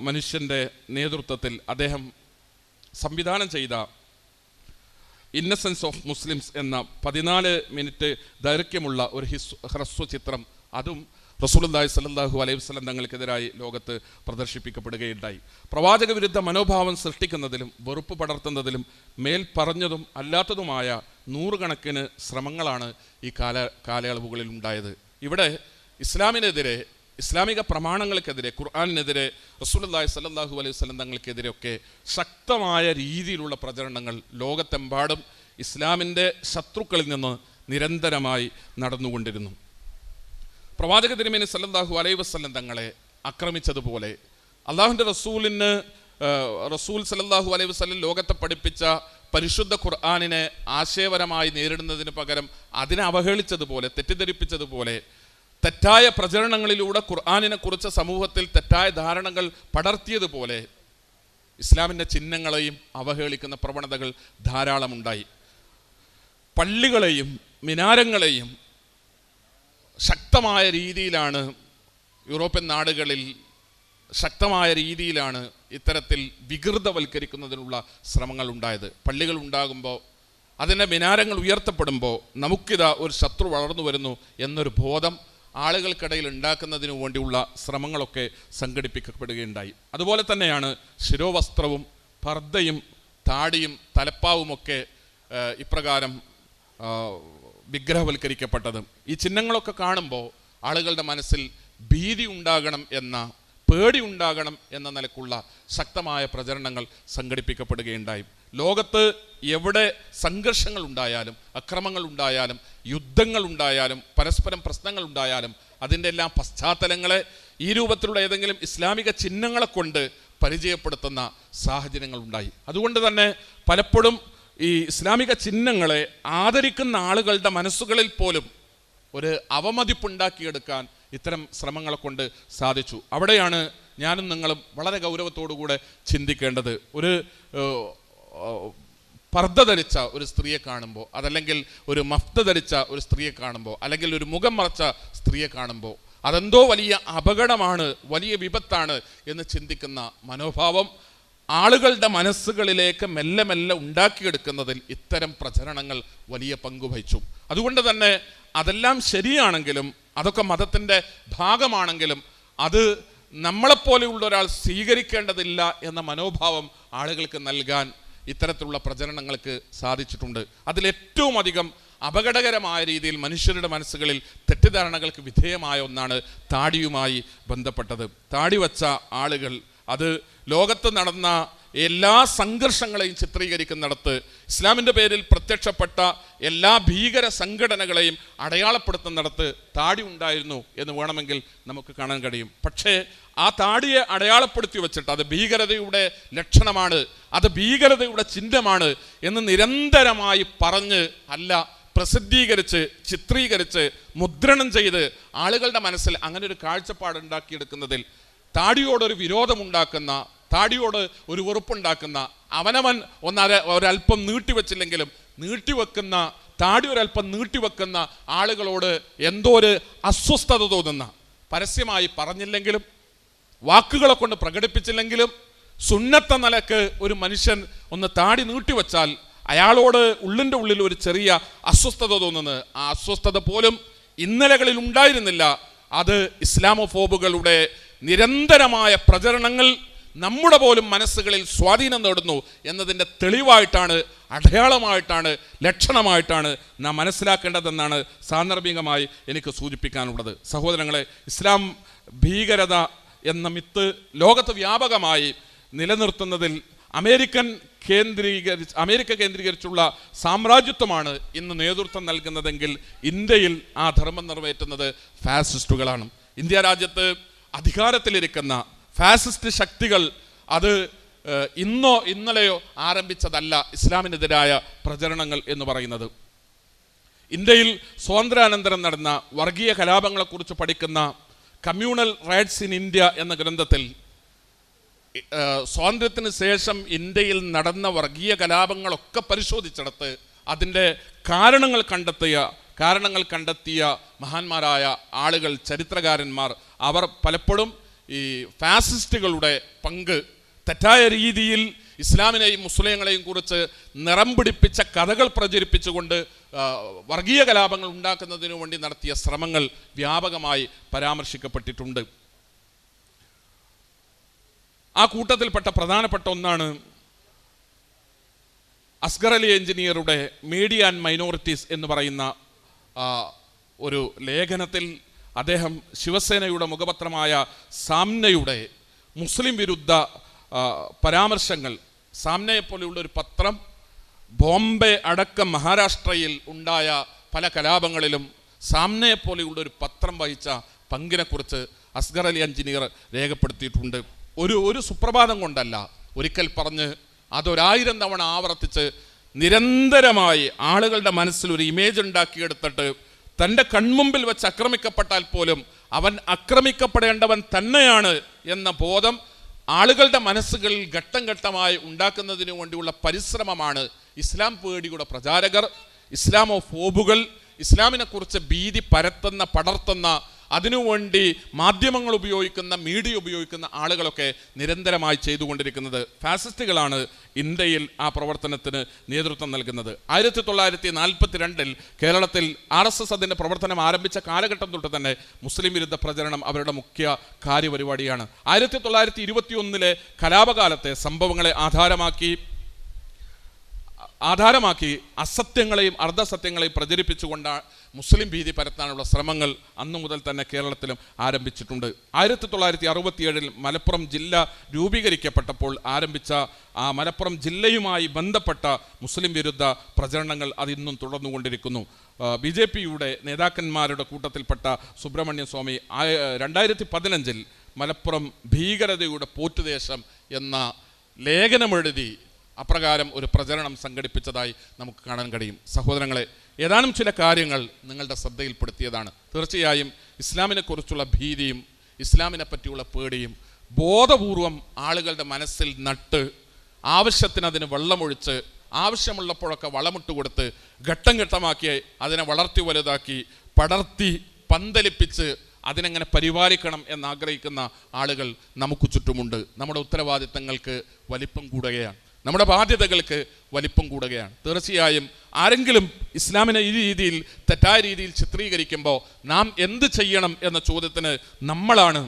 മനുഷ്യന്റെ നേതൃത്വത്തിൽ അദ്ദേഹം സംവിധാനം ചെയ്ത ഇന്നസെൻസ് ഓഫ് മുസ്ലിംസ് എന്ന പതിനാല് മിനിറ്റ് ദൈർഘ്യമുള്ള ഒരു ഹിസ് ഹ്രസ്വ ചിത്രം അതും റസൂലുള്ളാഹി സ്വല്ലല്ലാഹു അലൈഹി വസ്ലം തങ്ങൾക്കെതിരായി ലോകത്ത് പ്രദർശിപ്പിക്കപ്പെടുകയുണ്ടായി. പ്രവാചക വിരുദ്ധ മനോഭാവം സൃഷ്ടിക്കുന്നതിലും വെറുപ്പ് പടർത്തുന്നതിലും മേൽ പറഞ്ഞതും അല്ലാത്തതുമായ നൂറുകണക്കിന് ശ്രമങ്ങളാണ് ഈ കാല കാലയളവുകളിൽ ഉണ്ടായത് ഇവിടെ ഇസ്ലാമിനെതിരെ ഇസ്ലാമിക പ്രമാണങ്ങൾക്കെതിരെ ഖുർആാനിനെതിരെ റസൂലുള്ളാഹി സ്വല്ലല്ലാഹു അലൈഹി വസല്ലം തങ്ങൾക്കെതിരെയൊക്കെ ശക്തമായ രീതിയിലുള്ള പ്രചരണങ്ങൾ ലോകത്തെമ്പാടും ഇസ്ലാമിന്റെ ശത്രുക്കളിൽ നിന്ന് നിരന്തരമായി നടന്നുകൊണ്ടിരുന്നു. പ്രവാചക തിരുമേനി സല്ലല്ലാഹു അലൈഹി വസ്ലം തങ്ങളെ ആക്രമിച്ചതുപോലെ അള്ളാഹുവിന്റെ റസൂലിന് റസൂൽ സല്ലല്ലാഹു അലൈഹി വസ്ലം ലോകത്തെ പഠിപ്പിച്ച പരിശുദ്ധ ഖുർആാനിനെ ആശയപരമായി നേരിടുന്നതിന് പകരം അതിനെ അവഹേളിച്ചതുപോലെ തെറ്റിദ്ധരിപ്പിച്ചതുപോലെ തെറ്റായ പ്രചരണങ്ങളിലൂടെ ഖുർആാനിനെ കുറിച്ച് സമൂഹത്തിൽ തെറ്റായ ധാരണകൾ പടർത്തിയതുപോലെ ഇസ്ലാമിന്റെ ചിഹ്നങ്ങളെയും അവഹേളിക്കുന്ന പ്രവണതകൾ ധാരാളമുണ്ടായി. പള്ളികളെയും മിനാരങ്ങളെയും ശക്തമായ രീതിയിലാണ് യൂറോപ്യൻ നാടുകളിൽ ശക്തമായ രീതിയിലാണ് ഇത്തരത്തിൽ വികൃതവൽക്കരിക്കുന്നതിനുള്ള ശ്രമങ്ങൾ ഉണ്ടായത്. പള്ളികൾ ഉണ്ടാകുമ്പോൾ അതിന്റെ മിനാരങ്ങൾ ഉയർത്തപ്പെടുമ്പോൾ നമുക്കിതാ ഒരു ശത്രു വളർന്നു വരുന്നു എന്നൊരു ബോധം ആളുകൾക്കിടയിൽ ഉണ്ടാക്കുന്നതിന് വേണ്ടിയുള്ള ശ്രമങ്ങളൊക്കെ സംഘടിപ്പിക്കപ്പെടുകയുണ്ടായി. അതുപോലെ തന്നെയാണ് ശിരോവസ്ത്രവും പർദ്ദയും താടിയും തലപ്പാവുമൊക്കെ ഇപ്രകാരം വിഗ്രഹവൽക്കരിക്കപ്പെട്ടത്. ഈ ചിഹ്നങ്ങളൊക്കെ കാണുമ്പോൾ ആളുകളുടെ മനസ്സിൽ ഭീതി ഉണ്ടാകണം എന്ന പേടി ഉണ്ടാകണം എന്ന നിലക്കുള്ള ശക്തമായ പ്രചരണങ്ങൾ സംഘടിപ്പിക്കപ്പെടുകയുണ്ടായി. ലോകത്ത് എവിടെ സംഘർഷങ്ങൾ ഉണ്ടായാലും അക്രമങ്ങൾ ഉണ്ടായാലും യുദ്ധങ്ങൾ ഉണ്ടായാലും പരസ്പരം പ്രശ്നങ്ങൾ ഉണ്ടായാലും അതിന്റെ എല്ലാം പശ്ചാത്തലങ്ങളെ ഈ രൂപത്തിലുള്ള ഏതെങ്കിലും ഇസ്ലാമിക ചിഹ്നങ്ങളെ കൊണ്ട് പരിചയപ്പെടുത്തുന്ന സാഹചര്യങ്ങൾ ഉണ്ടായി അതുകൊണ്ട് തന്നെ പലപ്പോഴും ഈ ഇസ്ലാമിക ചിഹ്നങ്ങളെ ആദരിക്കുന്ന ആളുകളുടെ മനസ്സുകളിൽ പോലും ഒരു അവമതിപ്പുണ്ടാക്കിയെടുക്കാൻ ഇത്തരം ശ്രമങ്ങളെ കൊണ്ട് സാധിച്ചു. അവിടെയാണ് ഞാനും നിങ്ങളും വളരെ ഗൗരവത്തോടു കൂടെ ചിന്തിക്കേണ്ടത്. ഒരു പർദ്ദ ധരിച്ച ഒരു സ്ത്രീയെ കാണുമ്പോൾ അതല്ലെങ്കിൽ ഒരു മഫ്ത ധരിച്ച ഒരു സ്ത്രീയെ കാണുമ്പോൾ അല്ലെങ്കിൽ ഒരു മുഖം മറച്ച സ്ത്രീയെ കാണുമ്പോൾ അതെന്തോ വലിയ അപകടമാണ് വലിയ വിപത്താണ് എന്ന് ചിന്തിക്കുന്ന മനോഭാവം ആളുകളുടെ മനസ്സുകളിലേക്ക് മെല്ലെ മെല്ലെ ഉണ്ടാക്കിയെടുക്കുന്നതിൽ ഇത്തരം പ്രചരണങ്ങൾ വലിയ പങ്ക് വഹിച്ചു. അതുകൊണ്ട് തന്നെ അതെല്ലാം ശരിയാണെങ്കിലും അതൊക്കെ മതത്തിന്റെ ഭാഗമാണെങ്കിലും അത് നമ്മളെപ്പോലെയുള്ള ഒരാൾ സ്വീകരിക്കേണ്ടതില്ല എന്ന മനോഭാവം ആളുകൾക്ക് നൽകാൻ ഇത്തരത്തിലുള്ള പ്രചരണങ്ങൾക്ക് സാധിച്ചിട്ടുണ്ട്. അതിലേറ്റവും അധികം അപകടകരമായ രീതിയിൽ മനുഷ്യരുടെ മനസ്സുകളിൽ തെറ്റിദ്ധാരണകൾക്ക് വിധേയമായ ഒന്നാണ് താടിയുമായി ബന്ധപ്പെട്ടത്. താടി വച്ച ആളുകൾ അത് ലോകത്ത് നടന്ന എല്ലാ സംഘർഷങ്ങളെയും ചിത്രീകരിക്കുന്നിടത്ത് ഇസ്ലാമിന്റെ പേരിൽ പ്രത്യക്ഷപ്പെട്ട എല്ലാ ഭീകര സംഘടനകളെയും അടയാളപ്പെടുത്തുന്നിടത്ത് താടി ഉണ്ടായിരുന്നു എന്ന് വേണമെങ്കിൽ നമുക്ക് കാണാൻ കഴിയും. പക്ഷേ ആ താടിയെ അടയാളപ്പെടുത്തി വെച്ചിട്ട് അത് ഭീകരതയുടെ ലക്ഷണമാണ് അത് ഭീകരതയുടെ ചിഹ്നമാണ് എന്ന് നിരന്തരമായി പറഞ്ഞ് അല്ല പ്രസിദ്ധീകരിച്ച് ചിത്രീകരിച്ച് മുദ്രണം ചെയ്ത് ആളുകളുടെ മനസ്സിൽ അങ്ങനെ ഒരു കാഴ്ചപ്പാട് ഉണ്ടാക്കിയെടുക്കുന്നതിൽ താടിയോടൊരു വിരോധമുണ്ടാക്കുന്ന താടിയോട് ഒരു വെറുപ്പുണ്ടാക്കുന്ന അവനവൻ ഒന്നര ഒരല്പം നീട്ടിവെച്ചില്ലെങ്കിലും നീട്ടിവെക്കുന്ന താടി ഒരല്പം നീട്ടിവെക്കുന്ന ആളുകളോട് എന്തോ ഒരു അസ്വസ്ഥത തോന്നുന്ന പരസ്യമായി പറഞ്ഞില്ലെങ്കിലും വാക്കുകളെ കൊണ്ട് പ്രകടിപ്പിച്ചില്ലെങ്കിലും സുന്നത്ത നിലയ്ക്ക് ഒരു മനുഷ്യൻ ഒന്ന് താടി നീട്ടിവെച്ചാൽ അയാളോട് ഉള്ളിന്റെ ഉള്ളിൽ ഒരു ചെറിയ അസ്വസ്ഥത തോന്നുന്നത്. ആ അസ്വസ്ഥത പോലും ഇന്നലകളിൽ ഉണ്ടായിരുന്നില്ല. അത് ഇസ്ലാമോഫോബുകളുടെ നിരന്തരമായ പ്രചരണങ്ങൾ നമ്മുടെ പോലും മനസ്സുകളിൽ സ്വാധീനം നേടുന്നു എന്നതിന്റെ തെളിവായിട്ടാണ് അടയാളമായിട്ടാണ് ലക്ഷണമായിട്ടാണ് നാം മനസ്സിലാക്കേണ്ടതെന്നാണ് സാന്ദർഭികമായി എനിക്ക് സൂചിപ്പിക്കാനുള്ളത്. സഹോദരങ്ങളെ ഇസ്ലാം ഭീകരത എന്ന മിത്ത് ലോകത്ത് വ്യാപകമായി നിലനിർത്തുന്നതിൽ അമേരിക്കൻ കേന്ദ്രീകരിച്ച് അമേരിക്ക കേന്ദ്രീകരിച്ചുള്ള സാമ്രാജ്യത്വമാണ് ഇന്ന് നേതൃത്വം നൽകുന്നതെങ്കിൽ ഇന്ത്യയിൽ ആ ധർമ്മം നിറവേറ്റുന്നത് ഫാസിസ്റ്റുകളാണ്. ഇന്ത്യ രാജ്യത്ത് അധികാരത്തിലിരിക്കുന്ന ഫാസിസ്റ്റ് ശക്തികൾ അത് ഇന്നോ ഇന്നലെയോ ആരംഭിച്ചതല്ല ഇസ്ലാമിനെതിരായ പ്രചരണങ്ങൾ എന്ന് പറയുന്നത്. ഇന്ത്യയിൽ സ്വാതന്ത്ര്യാനന്തരം നടന്ന വർഗീയ കലാപങ്ങളെക്കുറിച്ച് പഠിക്കുന്ന കമ്മ്യൂണൽ റൈറ്റ്സ് ഇൻ ഇന്ത്യ എന്ന ഗ്രന്ഥത്തിൽ സ്വാതന്ത്ര്യത്തിന് ശേഷം ഇന്ത്യയിൽ നടന്ന വർഗീയ കലാപങ്ങളൊക്കെ പരിശോധിച്ചെടുത്ത് അതിന്റെ കാരണങ്ങൾ കണ്ടെത്തിയ കാരണങ്ങൾ കണ്ടെത്തിയ മഹാന്മാരായ ആളുകൾ ചരിത്രകാരന്മാർ അവർ പലപ്പോഴും ഈ ഫാസിസ്റ്റുകളുടെ പങ്ക് തെറ്റായ രീതിയിൽ ഇസ്ലാമിനെയും മുസ്ലിങ്ങളെയും കുറിച്ച് നിറം പിടിപ്പിച്ച കഥകൾ പ്രചരിപ്പിച്ചുകൊണ്ട് വർഗീയ കലാപങ്ങൾ ഉണ്ടാക്കുന്നതിനു വേണ്ടി നടത്തിയ ശ്രമങ്ങൾ വ്യാപകമായി പരാമർശിക്കപ്പെട്ടിട്ടുണ്ട്. ആ കൂട്ടത്തിൽപ്പെട്ട പ്രധാനപ്പെട്ട ഒന്നാണ് അസ്ഗർ അലി എഞ്ചിനീയറുടെ മീഡിയ ആൻഡ് മൈനോറിറ്റീസ് എന്ന് പറയുന്ന ഒരു ലേഖനത്തിൽ അദ്ദേഹം ശിവസേനയുടെ മുഖപത്രമായ സാമ്നയുടെ മുസ്ലിം വിരുദ്ധ പരാമർശങ്ങൾ സാമ്നയെ പോലെയുള്ള ഒരു പത്രം ബോംബെ അടക്കം മഹാരാഷ്ട്രയിൽ ഉണ്ടായ പല കലാപങ്ങളിലും സാമ്നയെ പോലെയുള്ള ഒരു പത്രം വഹിച്ച പങ്കിനെക്കുറിച്ച് അസ്ഗർ അലി എഞ്ചിനീയർ രേഖപ്പെടുത്തിയിട്ടുണ്ട്. ഒരു ഒരു സുപ്രഭാതം കൊണ്ടല്ല. ഒരിക്കൽ പറഞ്ഞ് അതൊരായിരം തവണ ആവർത്തിച്ച് നിരന്തരമായി ആളുകളുടെ മനസ്സിൽ ഒരു ഇമേജ് ഉണ്ടാക്കിയെടുത്തിട്ട് തന്റെ കൺമുമ്പിൽ വെച്ച് ആക്രമിക്കപ്പെട്ടാൽ പോലും അവൻ ആക്രമിക്കപ്പെടേണ്ടവൻ തന്നെയാണ് എന്ന ബോധം ആളുകളുടെ മനസ്സുകളിൽ ഘട്ടം ഘട്ടമായി ഉണ്ടാക്കുന്നതിനു വേണ്ടിയുള്ള പരിശ്രമമാണ് ഇസ്ലാം പേടിയുടെ പ്രചാരകർ ഇസ്ലാമോ ഫോബുകൾ ഇസ്ലാമിനെ കുറിച്ച് ഭീതി പരത്തുന്ന പടർത്തുന്ന അതിനുവേണ്ടി മാധ്യമങ്ങൾ ഉപയോഗിക്കുന്ന മീഡിയ ഉപയോഗിക്കുന്ന ആളുകളൊക്കെ നിരന്തരമായി ചെയ്തുകൊണ്ടിരിക്കുന്നത് ഫാസിസ്റ്റുകളാണ് ഇന്ത്യയിൽ ആ പ്രവർത്തനത്തിന് നേതൃത്വം നൽകുന്നത്. ആയിരത്തി തൊള്ളായിരത്തി നാൽപ്പത്തി രണ്ടിൽ കേരളത്തിൽ ആർ എസ് എസ് അതിന്റെ പ്രവർത്തനം ആരംഭിച്ച കാലഘട്ടം തൊട്ട് തന്നെ മുസ്ലിം വിരുദ്ധ പ്രചരണം അവരുടെ മുഖ്യ കാര്യപരിപാടിയാണ്. ആയിരത്തി തൊള്ളായിരത്തി ഇരുപത്തി ഒന്നിലെ കലാപകാലത്തെ സംഭവങ്ങളെ ആധാരമാക്കി ആധാരമാക്കി അസത്യങ്ങളെയും അർദ്ധസത്യങ്ങളെയും പ്രചരിപ്പിച്ചുകൊണ്ട് മുസ്ലിം ഭീതി പരത്താനുള്ള ശ്രമങ്ങൾ അന്നു മുതൽ തന്നെ കേരളത്തിലും ആരംഭിച്ചിട്ടുണ്ട്. ആയിരത്തി തൊള്ളായിരത്തി അറുപത്തിയേഴിൽ മലപ്പുറം ജില്ല രൂപീകരിക്കപ്പെട്ടപ്പോൾ ആരംഭിച്ച ആ മലപ്പുറം ജില്ലയുമായി ബന്ധപ്പെട്ട മുസ്ലിം വിരുദ്ധ പ്രചരണങ്ങൾ അതിന്നും തുടർന്നുകൊണ്ടിരിക്കുന്നു. ബി ജെ പിയുടെ നേതാക്കന്മാരുടെ കൂട്ടത്തിൽപ്പെട്ട സുബ്രഹ്മണ്യ സ്വാമി രണ്ടായിരത്തി പതിനഞ്ചിൽ മലപ്പുറം ഭീകരതയുടെ പോറ്റുദേശം എന്ന ലേഖനമെഴുതി അപ്രകാരം ഒരു പ്രചരണം സംഘടിപ്പിച്ചതായി നമുക്ക് കാണാൻ കഴിയും. സഹോദരങ്ങളെ ഏതാനും ചില കാര്യങ്ങൾ നിങ്ങളുടെ ശ്രദ്ധയിൽപ്പെടുത്തിയതാണ്. തീർച്ചയായും ഇസ്ലാമിനെക്കുറിച്ചുള്ള ഭീതിയും ഇസ്ലാമിനെ പറ്റിയുള്ള പേടിയും ബോധപൂർവം ആളുകളുടെ മനസ്സിൽ നട്ട് ആവശ്യത്തിന് അതിന് വെള്ളമൊഴിച്ച് ആവശ്യമുള്ളപ്പോഴൊക്കെ വളമിട്ട് കൊടുത്ത് ഘട്ടം ഘട്ടമാക്കി അതിനെ വളർത്തി വലുതാക്കി പടർത്തി പന്തലിപ്പിച്ച് അതിനെങ്ങനെ പരിപാലിക്കണം എന്നാഗ്രഹിക്കുന്ന ആളുകൾ നമുക്ക് ചുറ്റുമുണ്ട്. നമ്മുടെ ഉത്തരവാദിത്തങ്ങൾക്ക് വലിപ്പം കൂടുകയാണ്. നമ്മുടെ ബാധ്യതകൾക്ക് വലിപ്പം കൂടുകയാണ്. തീർച്ചയായും ആരെങ്കിലും ഇസ്ലാമിനെ ഈ രീതിയിൽ തെറ്റായ രീതിയിൽ ചിത്രീകരിക്കുമ്പോൾ നാം എന്ത് ചെയ്യണം എന്ന ചോദ്യത്തിന് നമ്മളാണ്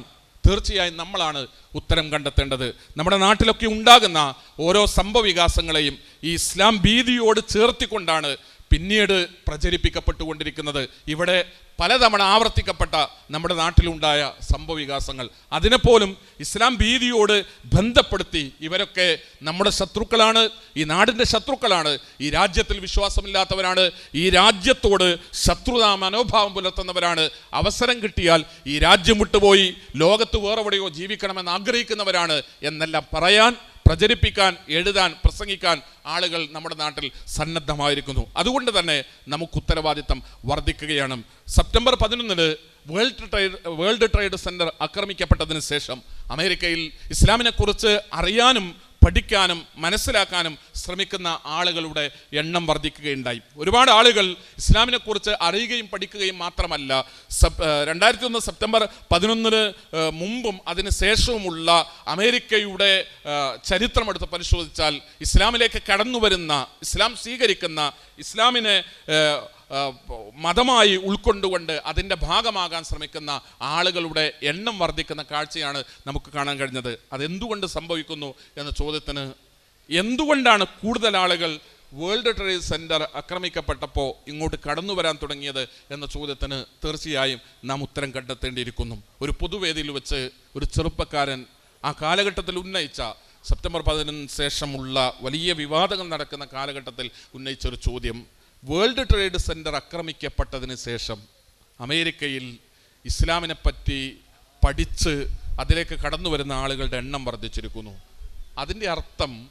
തീർച്ചയായും നമ്മളാണ് ഉത്തരം കണ്ടെത്തേണ്ടത്. നമ്മുടെ നാട്ടിലൊക്കെ ഉണ്ടാകുന്ന ഓരോ സംഭവവികാസങ്ങളെയും ഈ ഇസ്ലാം ഭീതിയോട് ചേർത്തിക്കൊണ്ടാണ് പിന്നീട് പ്രചരിപ്പിക്കപ്പെട്ടുകൊണ്ടിരിക്കുന്നത് ഇവിടെ പലതവണ ആവർത്തിക്കപ്പെട്ട നമ്മുടെ നാട്ടിലുണ്ടായ സംഭവവികാസങ്ങൾ. അതിനെപ്പോലും ഇസ്ലാം ഭീതിയോട് ബന്ധപ്പെടുത്തി ഇവരൊക്കെ നമ്മുടെ ശത്രുക്കളാണ് ഈ നാടിന്റെ ശത്രുക്കളാണ് ഈ രാജ്യത്തിൽ വിശ്വാസമില്ലാത്തവരാണ് ഈ രാജ്യത്തോട് ശത്രുതാ മനോഭാവം പുലർത്തുന്നവരാണ്. അവസരം കിട്ടിയാൽ ഈ രാജ്യം വിട്ടുപോയി ലോകത്ത് വേറെവിടെയോ ജീവിക്കണമെന്ന് ആഗ്രഹിക്കുന്നവരാണ് എന്നെല്ലാം പറയാൻ പ്രചരിപ്പിക്കാൻ എഴുതാൻ പ്രസംഗിക്കാൻ ആളുകൾ നമ്മുടെ നാട്ടിൽ സന്നദ്ധമായിരിക്കുന്നു. അതുകൊണ്ട് തന്നെ നമുക്ക് ഉത്തരവാദിത്തം വർദ്ധിക്കുകയാണ്. സെപ്റ്റംബർ പതിനൊന്നിന് World Trade World Trade Center ആക്രമിക്കപ്പെട്ടതിന് ശേഷം അമേരിക്കയിൽ ഇസ്ലാമിനെക്കുറിച്ച് അറിയാനും പഠിക്കാനും മനസ്സിലാക്കാനും ശ്രമിക്കുന്ന ആളുകളുടെ എണ്ണം വർദ്ധിക്കുകയുണ്ടായി. ഒരുപാട് ആളുകൾ ഇസ്ലാമിനെക്കുറിച്ച് അറിയുകയും പഠിക്കുകയും മാത്രമല്ല സപ് രണ്ടായിരത്തി ഒന്ന് സെപ്റ്റംബർ പതിനൊന്നിന് മുമ്പും അതിന് ശേഷവുമുള്ള അമേരിക്കയുടെ ചരിത്രമെടുത്ത് പരിശോധിച്ചാൽ ഇസ്ലാമിലേക്ക് കടന്നു വരുന്ന ഇസ്ലാം സ്വീകരിക്കുന്ന ഇസ്ലാമിനെ മതമായി ഉൾക്കൊണ്ടുകൊണ്ട് അതിന്റെ ഭാഗമാകാൻ ശ്രമിക്കുന്ന ആളുകളുടെ എണ്ണം വർദ്ധിക്കുന്ന കാഴ്ചയാണ് നമുക്ക് കാണാൻ കഴിഞ്ഞത്. അതെന്തുകൊണ്ട് സംഭവിക്കുന്നു എന്ന ചോദ്യത്തിന് എന്തുകൊണ്ടാണ് കൂടുതൽ ആളുകൾ വേൾഡ് ട്രേഡ് സെന്റർ ആക്രമിക്കപ്പെട്ടപ്പോൾ ഇങ്ങോട്ട് കടന്നു വരാൻ തുടങ്ങിയത് എന്ന ചോദ്യത്തിന് തീർച്ചയായും നാം ഉത്തരം കണ്ടെത്തേണ്ടിയിരിക്കുന്നു. ഒരു പൊതുവേദിയിൽ വെച്ച് ഒരു ചെറുപ്പക്കാരൻ ആ കാലഘട്ടത്തിൽ ഉന്നയിച്ച സെപ്റ്റംബർ പതിനൊന്നിന് ശേഷമുള്ള വലിയ വിവാദങ്ങൾ നടക്കുന്ന കാലഘട്ടത്തിൽ ഉന്നയിച്ച ഒരു ചോദ്യം വേൾഡ് ട്രേഡ് സെന്റർ ആക്രമിക്കപ്പെട്ടതിന് ശേഷം അമേരിക്കയിൽ ഇസ്ലാമിനെ പറ്റി പഠിച്ച് അതിലേക്ക് കടന്നു വരുന്ന ആളുകളുടെ എണ്ണം വർദ്ധിച്ചിരിക്കുന്നു. അതിന്റെ അർത്ഥം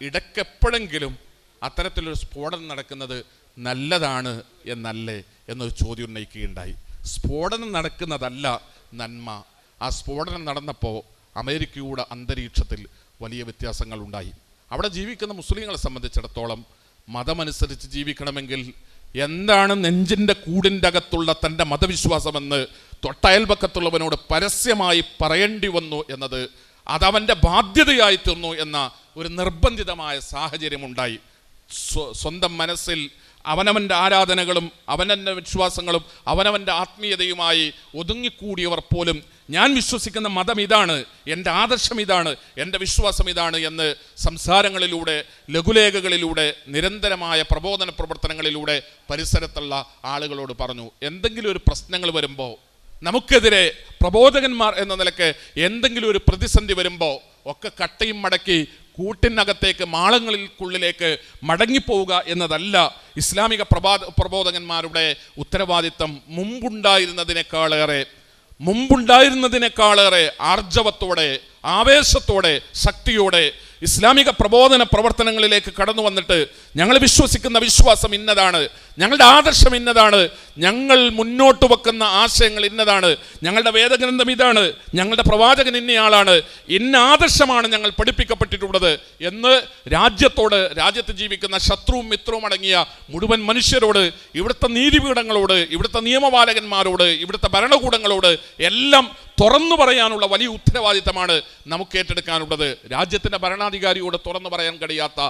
ഇടയ്ക്കെപ്പോഴെങ്കിലും അത്തരത്തിലൊരു സ്ഫോടനം നടക്കുന്നത് നല്ലതാണ് എന്നല്ലേ എന്നൊരു ചോദ്യം ഉന്നയിക്കുകയുണ്ടായി. സ്ഫോടനം നടക്കുന്നതല്ല നന്മ. ആ സ്ഫോടനം നടന്നപ്പോൾ അമേരിക്കയുടെ അന്തരീക്ഷത്തിൽ വലിയ വ്യത്യാസങ്ങൾ ഉണ്ടായി അവിടെ ജീവിക്കുന്ന മുസ്ലിങ്ങളെ സംബന്ധിച്ചിടത്തോളം മതമനുസരിച്ച് ജീവിക്കണമെങ്കിൽ എന്താണ് നെഞ്ചിന്റെ കൂടിന്റെ അകത്തുള്ള തന്റെ മതവിശ്വാസമെന്ന് തൊട്ടയൽപക്കത്തുള്ളവനോട് പരസ്യമായി പറയേണ്ടി വന്നു എന്നത് അതവന്റെ ബാധ്യതയായി തീർന്നു എന്ന ഒരു നിർബന്ധിതമായ സാഹചര്യമുണ്ടായി. സ്വ- സ്വന്തം മനസ്സിൽ അവനവന്റെ ആരാധനകളും അവനവന്റെ വിശ്വാസങ്ങളും അവനവന്റെ ആത്മീയതയുമായി ഒതുങ്ങിക്കൂടിയവർ പോലും ഞാൻ വിശ്വസിക്കുന്ന മതം ഇതാണ് എന്റെ ആദർശം ഇതാണ് എന്റെ വിശ്വാസം ഇതാണ് എന്ന് സംസാരങ്ങളിലൂടെ ലഘുലേഖകളിലൂടെ നിരന്തരമായ പ്രബോധന പ്രവർത്തനങ്ങളിലൂടെ പരിസരത്തുള്ള ആളുകളോട് പറഞ്ഞു എന്തെങ്കിലും ഒരു പ്രശ്നങ്ങൾ വരുമ്പോൾ നമുക്കെതിരെ പ്രബോധകന്മാർ എന്ന നിലയ്ക്ക് എന്തെങ്കിലും ഒരു പ്രതിസന്ധി വരുമ്പോൾ ഒക്കെ കട്ടയും മടക്കി കൂട്ടിനകത്തേക്ക് മാളങ്ങളിൽക്കുള്ളിലേക്ക് മടങ്ങിപ്പോവുക എന്നതല്ല ഇസ്ലാമിക പ്രബോധകന്മാരുടെ ഉത്തരവാദിത്തം. മുമ്പുണ്ടായിരുന്നതിനേക്കാളേറെ മുമ്പുണ്ടായിരുന്നതിനേക്കാളേറെ ആർജവത്തോടെ ആവേശത്തോടെ ശക്തിയോടെ ഇസ്ലാമിക പ്രബോധന പ്രവർത്തനങ്ങളിലേക്ക് കടന്നു വന്നിട്ട് ഞങ്ങൾ വിശ്വസിക്കുന്ന വിശ്വാസം ഇന്നതാണ് ഞങ്ങളുടെ ആദർശം ഇന്നതാണ് ഞങ്ങൾ മുന്നോട്ട് വെക്കുന്ന ആശയങ്ങൾ ഇന്നതാണ് ഞങ്ങളുടെ വേദഗ്രന്ഥം ഇതാണ് ഞങ്ങളുടെ പ്രവാചകൻ ഇന്നയാളാണ് ഇന്ന ആദർശമാണ് ഞങ്ങൾ പഠിപ്പിക്കപ്പെട്ടിട്ടുള്ളത് എന്ന് രാജ്യത്തോട് രാജ്യത്ത് ജീവിക്കുന്ന ശത്രുവും മിത്രവും അടങ്ങിയ മുഴുവൻ മനുഷ്യരോട് ഇവിടുത്തെ നീതിപീഠങ്ങളോട് ഇവിടുത്തെ നിയമപാലകന്മാരോട് ഇവിടുത്തെ ഭരണകൂടങ്ങളോട് എല്ലാം തുറന്നു പറയാനുള്ള വലിയ ഉത്തരവാദിത്തമാണ് നമുക്ക് ഏറ്റെടുക്കാനുള്ളത്. രാജ്യത്തിന്റെ ഭരണാധികാരിയോട് തുറന്നു പറയാൻ കഴിയാത്ത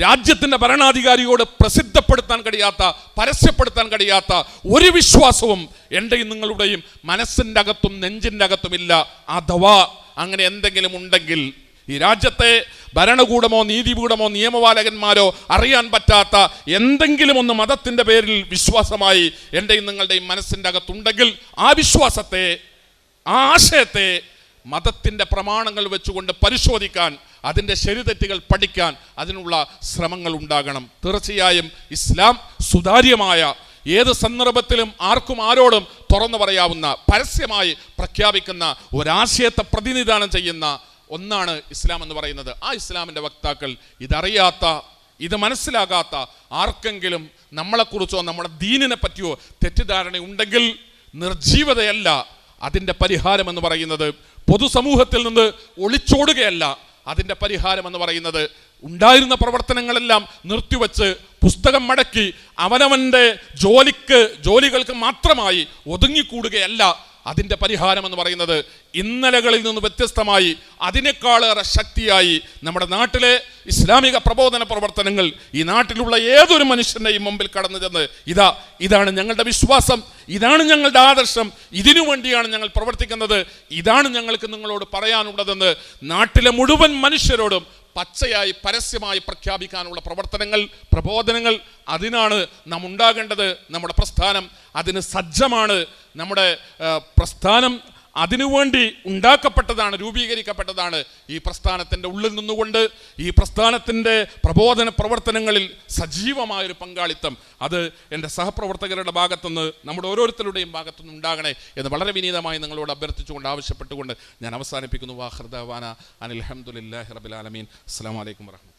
രാജ്യത്തിന്റെ ഭരണാധികാരിയോട് പ്രസിദ്ധപ്പെടുത്താൻ കഴിയാത്ത പരസ്യപ്പെടുത്താൻ കഴിയാത്ത ഒരു വിശ്വാസവും എന്റെയും നിങ്ങളുടെയും മനസ്സിന്റെ അകത്തും നെഞ്ചിന്റെ അകത്തുമില്ല. അഥവാ അങ്ങനെ എന്തെങ്കിലും ഉണ്ടെങ്കിൽ ഈ രാജ്യത്തെ ഭരണകൂടമോ നീതിപീഠമോ നിയമപാലകന്മാരോ അറിയാൻ പറ്റാത്ത എന്തെങ്കിലും ഒന്ന് മതത്തിന്റെ പേരിൽ വിശ്വാസമായി എന്റെയും നിങ്ങളുടെയും മനസ്സിന്റെ അകത്തുണ്ടെങ്കിൽ ആ വിശ്വാസത്തെ ആ ആശയത്തെ മതത്തിന്റെ പ്രമാണങ്ങൾ വെച്ചുകൊണ്ട് പരിശോധിക്കാൻ അതിന്റെ ശരിതെറ്റുകൾ പഠിക്കാൻ അതിനുള്ള ശ്രമങ്ങൾ ഉണ്ടാകണം. തീർച്ചയായും ഇസ്ലാം സുതാര്യമായ ഏത് സന്ദർഭത്തിലും ആർക്കും ആരോടും തുറന്നു പറയാവുന്ന പരസ്യമായി പ്രഖ്യാപിക്കുന്ന ഒരാശയത്തെ പ്രതിനിധാനം ചെയ്യുന്ന ഒന്നാണ് ഇസ്ലാം എന്ന് പറയുന്നത്. ആ ഇസ്ലാമിന്റെ വക്താക്കൾ ഇതറിയാത്ത ഇത് മനസ്സിലാകാത്ത ആർക്കെങ്കിലും നമ്മളെക്കുറിച്ചോ നമ്മുടെ ദീനിനെ പറ്റിയോ തെറ്റിദ്ധാരണ ഉണ്ടെങ്കിൽ നിർജീവതയല്ല. അതിന്റെ പരിഹാരം എന്ന് പറയുന്നത് പൊതുസമൂഹത്തിൽ നിന്ന് ഒളിച്ചോടുകയല്ല. അതിന്റെ പരിഹാരം എന്ന് പറയുന്നത് ഉണ്ടായിരുന്ന പ്രവർത്തനങ്ങളെല്ലാം നിർത്തിവെച്ച് പുസ്തകം മടക്കി അവനവന്റെ ജോലിക്ക് ജോലികൾക്ക് മാത്രമായി ഒതുങ്ങിക്കൂടുകയല്ല. അതിന്റെ പരിഹാരം എന്ന് പറയുന്നത് ഇന്നലകളിൽ നിന്ന് വ്യത്യസ്തമായി അതിനേക്കാളേറെ ശക്തിയായി നമ്മുടെ നാട്ടിലെ ഇസ്ലാമിക പ്രബോധന പ്രവർത്തനങ്ങൾ ഈ നാട്ടിലുള്ള ഏതൊരു മനുഷ്യന്റെയും മുമ്പിൽ കടന്നു ചെന്ന് ഇതാ ഇതാണ് ഞങ്ങളുടെ വിശ്വാസം ഇതാണ് ഞങ്ങളുടെ ആദർശം ഇതിനു വേണ്ടിയാണ് ഞങ്ങൾ പ്രവർത്തിക്കുന്നത് ഇതാണ് ഞങ്ങൾക്ക് നിങ്ങളോട് പറയാനുള്ളതെന്ന് നാട്ടിലെ മുഴുവൻ മനുഷ്യരോടും പച്ചയായി പരസ്യമായി പ്രഖ്യാപിക്കാനുള്ള പ്രവർത്തനങ്ങൾ പ്രബോധനങ്ങൾ അതിനാണ് നാം ഉണ്ടാകേണ്ടത്. നമ്മുടെ പ്രസ്ഥാനം അതിന് സജ്ജമാണ്. നമ്മുടെ പ്രസ്ഥാനം അതിനുവേണ്ടി ഉണ്ടാക്കപ്പെട്ടതാണ് രൂപീകരിക്കപ്പെട്ടതാണ് ഈ പ്രസ്ഥാനത്തിന്റെ ഉള്ളിൽ നിന്നുകൊണ്ട്. ഈ പ്രസ്ഥാനത്തിന്റെ പ്രബോധന പ്രവർത്തനങ്ങളിൽ സജീവമായൊരു പങ്കാളിത്തം. അത് എന്റെ സഹപ്രവർത്തകരുടെ ഭാഗത്തുനിന്ന് നമ്മുടെ ഓരോരുത്തരുടെയും ഭാഗത്തുനിന്ന് ഉണ്ടാകണേ എന്ന് വളരെ വിനീതമായി നിങ്ങളോട് അഭ്യർത്ഥിച്ചുകൊണ്ട് ആവശ്യപ്പെട്ടുകൊണ്ട് ഞാൻ അവസാനിപ്പിക്കുന്നു. വാഹൃദാന അനിൽ അഹമ്മദില്ലാഹി റബിൽ ആലമീൻ. അസ്സാം വലൈക്കും വർഹമത്തുള്ള